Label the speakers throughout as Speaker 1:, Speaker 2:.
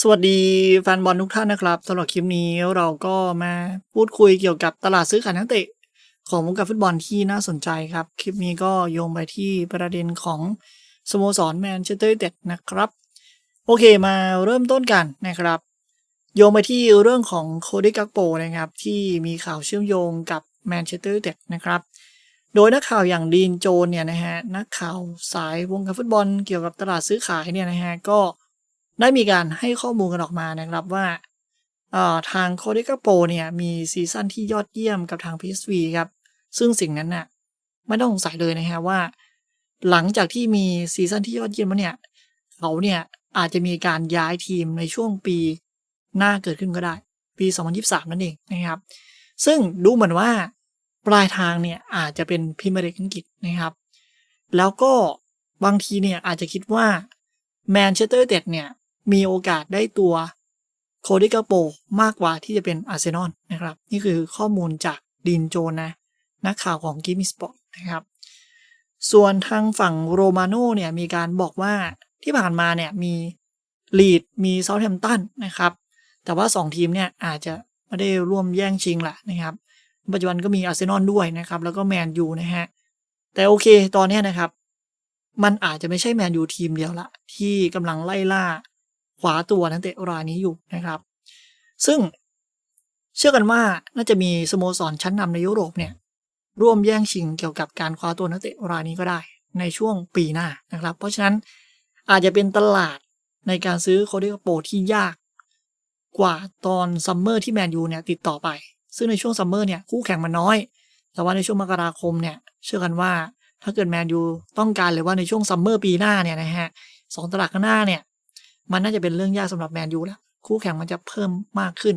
Speaker 1: สวัสดีแฟนบอลทุกท่านนะครับสำหรับคลิปนี้เราก็มาพูดคุยเกี่ยวกับตลาดซื้อขายนักเตะ ของวงการฟุตบอลที่น่าสนใจครับ คลิปนี้ก็โยงไปที่ประเด็นของสโมสรแมนเชสเตอร์เต็ดนะครับ โอเคมาเริ่มต้นกันนะครับ โยงไปที่เรื่องของโคดิกักโปนะครับ ที่มีข่าวเชื่อมโยงกับแมนเชสเตอร์เต็ดนะครับ โดยนักข่าวอย่างดีนโจนเนี่ยนะฮะนักข่าวสายวงการฟุตบอลเกี่ยวกับตลาดซื้อขายเนี่ยนะฮะก็ ได้มีการให้ข้อมูลกันออกมานะครับว่าทางโคดิกาโปเนี่ยมีซีซั่นที่ยอดเยี่ยมกับทาง PSV ครับ ซึ่งสิ่งนั้นน่ะไม่ต้องสงสัยเลยนะฮะว่า หลังจากที่มีซีซั่นที่ยอดเยี่ยมแล้วเนี่ยเขาเนี่ยอาจจะมีการย้ายทีมในช่วงปีหน้าเกิดขึ้นก็ได้ ปี 2023 นั่นเองนะครับ ซึ่งดูเหมือนว่าปลายทางเนี่ยอาจจะเป็นพรีเมียร์ลีกอังกฤษนะครับ แล้วก็บางทีเนี่ยอาจจะคิดว่าแมนเชสเตอร์ยูไนเต็ดเนี่ย มีโอกาสได้ตัวโคดิกาโปมากกว่าที่จะเป็นอาร์เซนอลนะครับ นี่คือข้อมูลจากดินโจนนะ นักข่าวของกิมิสปอร์ตนะครับ ส่วนทางฝั่งโรมาโน่เนี่ยมีการบอกว่าที่ผ่านมาเนี่ยมีลีดมีเซาท์แฮมป์ตันนะครับ แต่ว่า 2 ทีมเนี่ยอาจจะไม่ได้ร่วมแย่งชิงแหละนะครับ ปัจจุบันก็มีอาร์เซนอลด้วยนะครับ แล้วก็แมนยูนะฮะ แต่โอเคตอนนี้นะครับ มันอาจจะไม่ใช่แมนยูทีมเดียวละที่กำลังไล่ล่า ขวาตัวนักเตะรายนี้อยู่นะครับ ซึ่งเชื่อกันว่าน่าจะมีสโมสรชั้นนำในยุโรปเนี่ยร่วมแย่งชิงเกี่ยวกับการคว้าตัวนักเตะรายนี้ก็ได้ ในช่วงปีหน้านะครับ เพราะฉะนั้นอาจจะเป็นตลาดในการซื้อโคเดกโปที่ยากกว่าตอนซัมเมอร์ที่แมนยูเนี่ยติดต่อไป ซึ่งในช่วงซัมเมอร์เนี่ยคู่แข่งมันน้อย แต่ว่าในช่วงมกราคมเนี่ยเชื่อกันว่าถ้าเกิดแมนยูต้องการเลยว่าในช่วงซัมเมอร์ปีหน้าเนี่ยนะฮะสองตลาดข้างหน้าเนี่ย มันน่าจะเป็นเรื่องยากสำหรับแมนยูแล้ว คู่แข่งมันจะเพิ่มมากขึ้น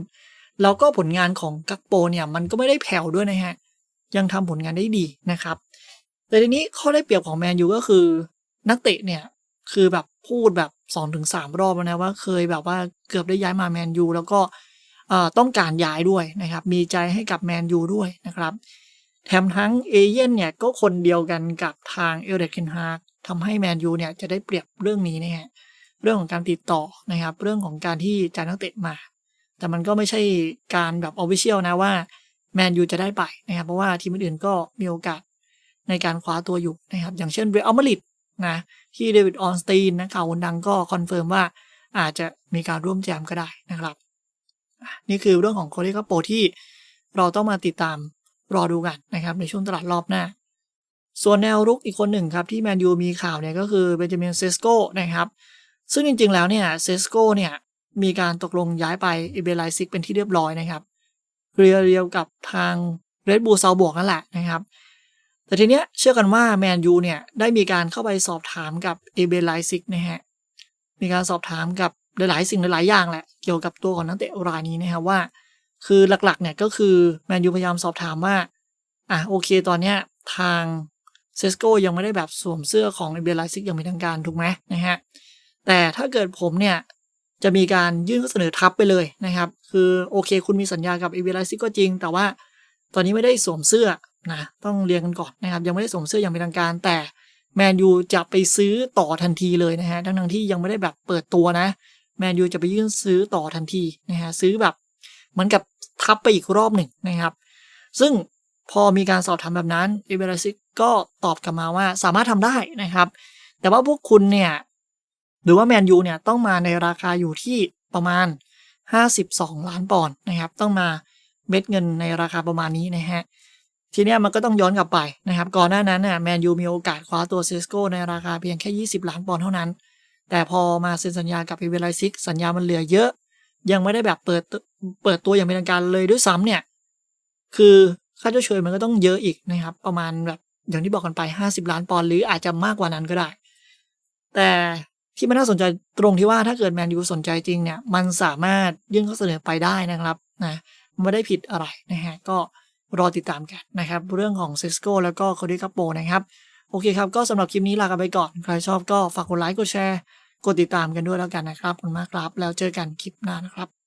Speaker 1: แล้วก็ผลงานของกักโปเนี่ยมันก็ไม่ได้แผ่วด้วยนะฮะ ยังทำผลงานได้ดีนะครับ แต่ทีนี้ข้อได้เปรียบของแมนยูก็คือ นักเตะเนี่ยคือแบบพูดแบบ2องถึงสามรอบแล้วนะว่าเคยแบบว่าเกือบได้ย้ายมาแมนยูแล้วก็ต้องการย้ายด้วยนะครับ มีใจให้กับแมนยูด้วยนะครับ แถมทั้งเอเย่นเนี่ยก็คนเดียวกันกับทางเอเดกเคนฮากทำให้แมนยูเนี่ยจะได้เปรียบเรื่องนี้นะฮะ เรื่องของการติดต่อนะครับ เรื่องของการที่จ่ายนักเตะมา แต่มันก็ไม่ใช่การแบบออฟฟิเชียลนะว่าแมนยูจะได้ไปนะครับ เพราะว่าทีมอื่นก็มีโอกาสในการคว้าตัวอยู่นะครับ อย่างเช่นเรอัลมาดริดนะที่เดวิดออนสตีนนะข่าวคนดังก็คอนเฟิร์มว่าอาจจะมีการร่วมแจมก็ได้นะครับ นี่คือเรื่องของโคเรกาโปที่เราต้องมาติดตามรอดูกันนะครับ ในช่วงตลาดรอบหน้า ส่วนแนวรุกอีกคนหนึ่งครับ ที่แมนยูมีข่าวเนี่ยก็คือเบนจามินเซสโกนะครับ ซึ่งจริงๆ แล้วเนี่ยเซสโกเนี่ยมีการตกลงย้ายไปอิเบไลซิกเป็นที่เรียบร้อยนะครับเรียเรียวกับทางเรดบูลซาบวกนั่นแหละนะครับ แต่ทีเนี้ยเชื่อกันว่าแมนยูเนี่ยได้มีการเข้าไปสอบถามกับเอเบไลซิกนะฮะมีการสอบถามกับหลายๆสิ่งหลายๆอย่างแหละเกี่ยวกับตัวของนักเตะรายนี้นะครับว่า คือหลักๆเนี่ยก็คือแมนยูพยายามสอบถามว่าอะโอเคตอนเนี้ยทางเซสโกยังไม่ได้แบบสวมเสื้อของเอเบไลซิกอย่างเป็นทางการถูกไหมนะฮะ แต่ถ้าเกิดผมเนี่ยจะมีการยื่นข้อเสนอทับไปเลยนะครับ คือโอเค คุณมีสัญญากับเอเวอร์ซิก็จริง แต่ว่าตอนนี้ไม่ได้สวมเสื้อนะต้องเรียนกันก่อนนะครับ ยังไม่ได้สวมเสื้ออย่างเป็นทางการ แต่แมนยูจะไปซื้อต่อทันทีเลยนะฮะทั้งทั้งที่ยังไม่ได้แบบเปิดตัวนะแมนยูจะไปยื่นซื้อต่อทันทีนะฮะซื้อแบบเหมือนกับทับไปอีกรอบหนึ่งนะครับ ซึ่งพอมีการสอบถามแบบนั้นเอเวอร์ซิก็ตอบกลับมาว่าสามารถทำได้นะครับ แต่ว่าพวกคุณเนี่ย หรือว่าแมนยูเนี่ยต้องมาในราคาอยู่ที่ประมาณ 52 ล้านปอนด์นะครับ ต้องมาเม็ดเงินในราคาประมาณนี้นะฮะทีนี้มันก็ต้องย้อนกลับไปนะครับ ก่อนหน้านั้นน่ะแมนยูมีโอกาสคว้าตัวเซสโกในราคาเพียงแค่ 20 ล้านปอนด์เท่านั้น แต่พอมาเซ็นสัญญากับอีเวลไลซิกสัญญามันเหลือเยอะ ยังไม่ได้แบบเปิดเปิดตัวอย่างเป็นทางการเลยด้วยซ้ำเนี่ย คือค่าเจ้าเชยมันก็ต้องเยอะอีกนะครับ ประมาณแบบอย่างที่บอกกันไป 50 ล้านปอนด์หรืออาจจะมากกว่านั้นก็ได้ แต่ ที่มันน่าสนใจตรงที่ว่าถ้าเกิดแมนยูสนใจจริงเนี่ย มันสามารถยื่นข้อเสนอไปได้นะครับนะไม่ได้ผิดอะไรนะฮะก็รอติดตามกันนะครับ เรื่องของเซสโกแล้วก็โคดิคาโปนะครับ โอเคครับ ก็สำหรับคลิปนี้ลากันไปก่อน ใครชอบก็ฝากกดไลค์กดแชร์ กดติดตามกันด้วยแล้วกันนะครับขอบคุณมากครับ แล้วเจอกันคลิปหน้านะครับ